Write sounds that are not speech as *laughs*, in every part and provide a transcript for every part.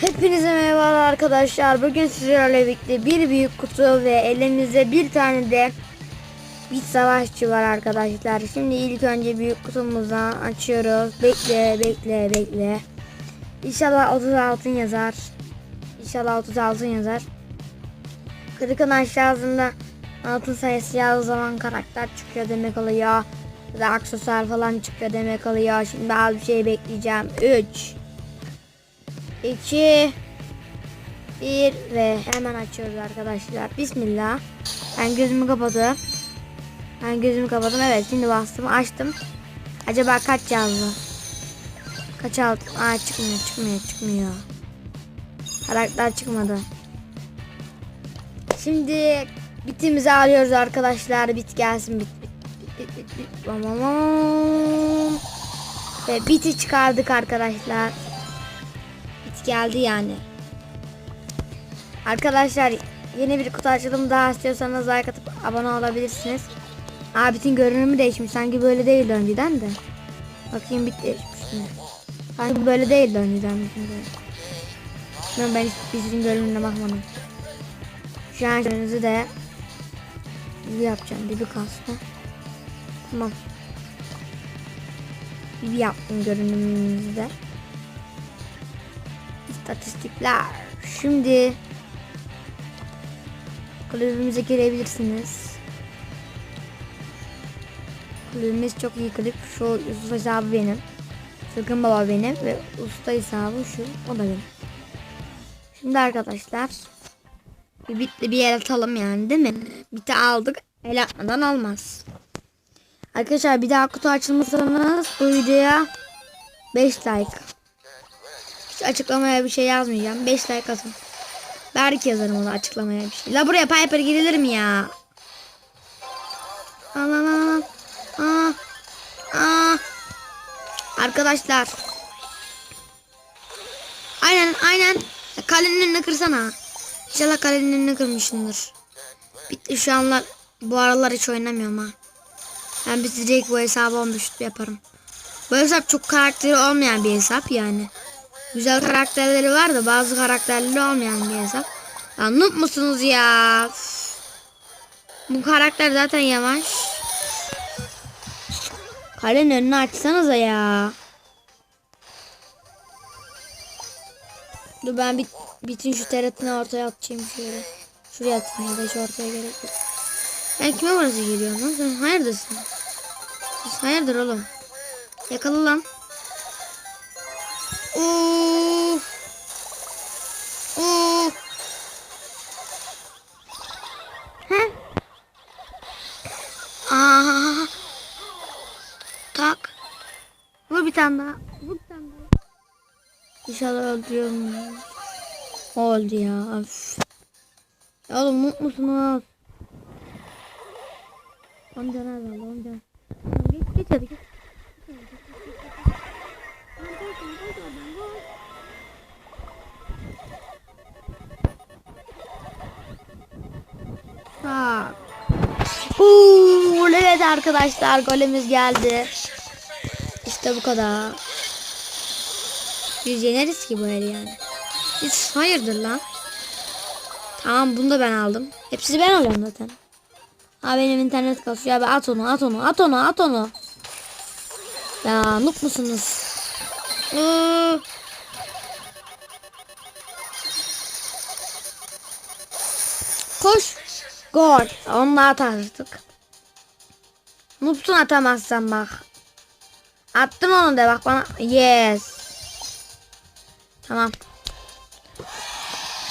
Hepinize merhabalar arkadaşlar. Bugün sizlerle birlikte bir büyük kutu ve elimizde bir tane de bir savaşçı var arkadaşlar. Şimdi ilk önce büyük kutumuza açıyoruz. Bekle, bekle, bekle. İnşallah 30 altın yazar. İnşallah 30 altın yazar. Kırıkın aşağısında altın sayısı yazdığı zaman karakter çıkıyor demek oluyor. Ya da aksesuar falan çıkıyor demek oluyor. Şimdi az bir şey bekleyeceğim. 3 2 1 ve hemen açıyoruz arkadaşlar. Bismillah. Ben gözümü kapadım. Ben gözümü kapadım. Evet şimdi bastım açtım. Acaba kaç yazdı? Kaç aldı? Aa çıkmıyor çıkmıyor çıkmıyor. Karakter çıkmadı. Şimdi bitimizi alıyoruz arkadaşlar. Bit gelsin bit bit bit bit bit bit. Ve biti çıkardık arkadaşlar. Geldi yani. Arkadaşlar yeni bir kutu açılımı daha istiyorsanız like atıp abone olabilirsiniz. Aa görünümü değişmiş. Sanki böyle değildi önceden de. Bakayım bit değişmiş mi? Sanki böyle değildi önceden görünümü. Ben, hiç bitin görünümüne bakmadım. Şu an şunumuzu de bir yapacağım. Bir bir kalsın. Tamam. Bir yaptım görünümümüzde. İstatistikler. Şimdi kulübümüze girebilirsiniz. Kulübümüz çok iyi kulüp. Şu usta hesabı benim. Sıkın baba benim ve usta hesabı şu. O da benim. Şimdi arkadaşlar bir bitli bir yer atalım yani değil mi? Biti aldık. El atmadan olmaz. Arkadaşlar bir daha kutu açılmasanız bu videoya 5 like. Açıklamaya bir şey yazmayacağım. 5 like atın. Belki yazarım ona açıklamaya bir şey. La buraya Piper girilir mi ya? Aman. Aa. Aa. Arkadaşlar. Aynen aynen. Kalenin önüne kırsana. İnşallah kalenin önüne kırmışsındır. Bitti şu anlar. Bu aralar hiç oynamıyorum ha. Ben bitirecek bu hesabı 15 yaparım. Bu hesap çok karakteri olmayan bir hesap yani. Güzel karakterleri var da bazı karakterleri olmayan bir hesap. Ya noob ya? Bu karakter zaten yavaş. Kalenin önünü açsanıza ya. Dur ben bit, bitin şu teretini ortaya atacağım şöyle. Şuraya atayım ya da hiç ortaya gerek yok. Ben kime burası geliyorum lan? Sen hayırdırsın? Hayırdır oğlum? Yakala lan. He? Aa. Tak. Vur bir tane daha. Vur bir tane daha. İnşallah öldürüyorum. Oldu ya. Üf. Ya oğlum mutlu musunuz? Amca nerede? Amca. Geç geç hadi geç. Bak. Uuu, evet arkadaşlar golümüz geldi. İşte bu kadar. Biz yeneriz ki bu el yani. Biz hayırdır lan. Tamam bunu da ben aldım. Hepsini ben alıyorum zaten. Ha benim internet kasıyor abi at onu at onu at onu at onu. Ya noob musunuz? Iıı. Koş. Gol. Onunla atardık. Noob'sun atamazsan bak. Attım onu da bak bana. Yes. Tamam.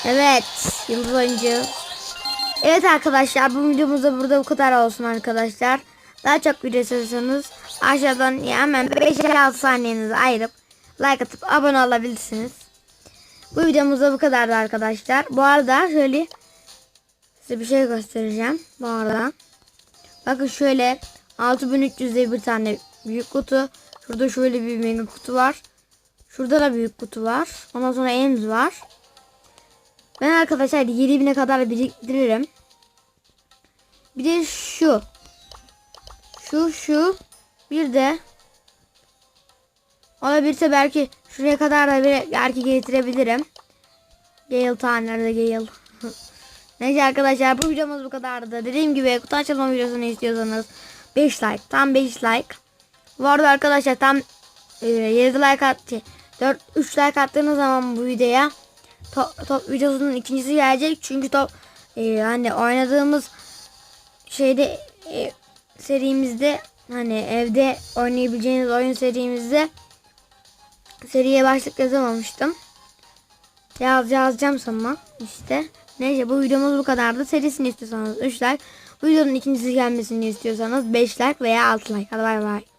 Evet. Yıldız oyuncu. Evet arkadaşlar bu videomuz da burada bu kadar olsun arkadaşlar. Daha çok video istiyorsanız aşağıdan hemen 5-6 saniyenizi ayırıp like atıp abone olabilirsiniz. Bu videomuz da bu kadardı arkadaşlar. Bu arada şöyle size bir şey göstereceğim. Bu arada. Bakın şöyle 6300'de bir tane büyük kutu. Şurada şöyle bir mega kutu var. Şurada da büyük kutu var. Ondan sonra Ems var. Ben arkadaşlar 7000'e kadar biriktiririm. Bir de şu. Şu şu. Bir de olabilirse belki şuraya kadar da bir belki getirebilirim. Gale ta nerede Gale? *laughs* Neyse arkadaşlar bu videomuz bu kadardı. Dediğim gibi kutu açılma videosunu istiyorsanız 5 like. Tam 5 like. Bu arada arkadaşlar tam e, 7 like attı. 4 3 like attığınız zaman bu videoya top, top videosunun ikincisi gelecek. Çünkü top e, hani oynadığımız şeyde e, serimizde hani evde oynayabileceğiniz oyun serimizde seriye başlık yazamamıştım. Yaz yazacağım sana işte. Neyse bu videomuz bu kadardı. Serisini istiyorsanız 3 like. Videonun ikincisi gelmesini istiyorsanız 5 like veya 6 like. Hadi bay bay.